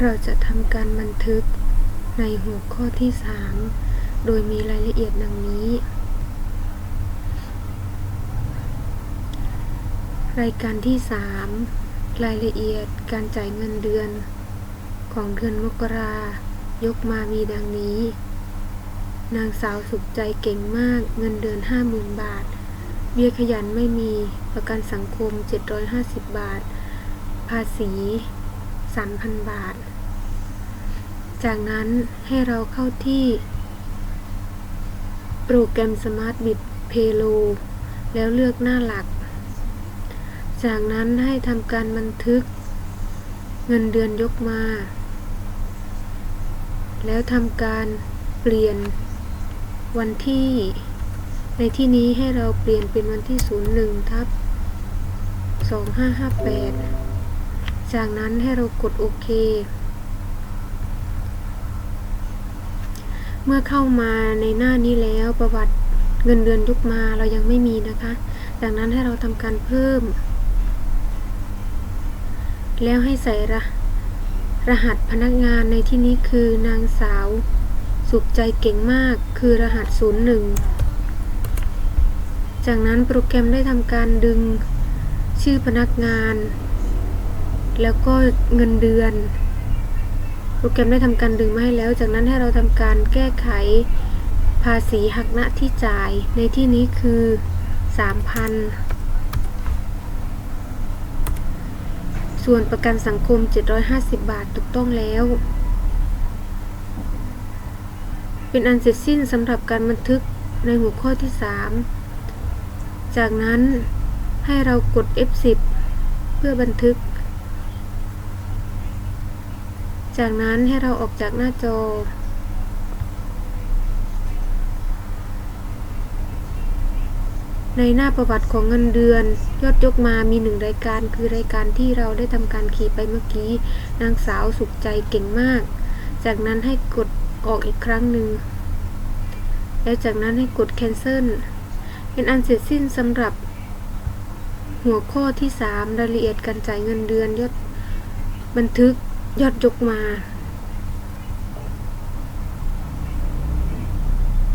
เราจะทำการบันทึกในหัวข้อที่ 3 โดยมีรายละเอียดดังนี้ รายการที่ 3 รายละเอียดการจ่ายเงินเดือน ของเดือนมกรายกมามีดังนี้ นางสาวสุขใจเก่งมากเงินเดือน 50,000 บาท เบี้ยขยันไม่มีประกันสังคม 750 บาท ภาษี 3,000 บาท จากนั้นให้เราเข้าที่โปรแกรม Smart Bit Payroll แล้วเลือกหน้าหลัก จากนั้นให้ทำการบันทึก เงินเดือนยกมา แล้วทำการเปลี่ยนวันที่ ในที่นี้ให้เราเปลี่ยนเป็นวันที่ 01ทับ2558 จากนั้นให้เรากดโอเค เมื่อเข้ามาในหน้านี้แล้วประวัติเงินเดือนยกมาเรายังไม่มีนะคะ จากนั้นให้เราทำการเพิ่ม แล้วให้ใส่รรหัสพนักงานในที่นี้คือนางสาว สุขใจเก่งมากคือรหัส 01 จากนั้นโปรแกรมได้ทำการดึงชื่อพนักงาน แล้วก็เงินเดือน โปรแกรมได้ทำการดึงมาให้แล้ว จากนั้นให้เราทำการแก้ไขภาษีหักหน้าที่จ่ายในที่นี้คือ 3,000 ส่วนประกันสังคม 750 บาทถูกต้องแล้ว เป็นอันเสร็จสิ้นสำหรับการบันทึกในหัวข้อที่ 3 จากนั้นให้เรากด F10 เพื่อบันทึก จากนั้นให้เราออกจากหน้าจอ ในหน้าประวัติของเงินเดือน ยอดยกมามีหนึ่งรายการ คือรายการที่เราได้ทำการคีย์ไปเมื่อกี้ นางสาวสุขใจเก่งมาก จากนั้นให้กดออกอีกครั้งหนึ่ง แล้วจากนั้นให้กด cancel เป็นอันเสร็จสิ้นสำหรับ หัวข้อที่ 3 รายละเอียดการจ่ายเงินเดือนยอดบันทึก ยอดยกมา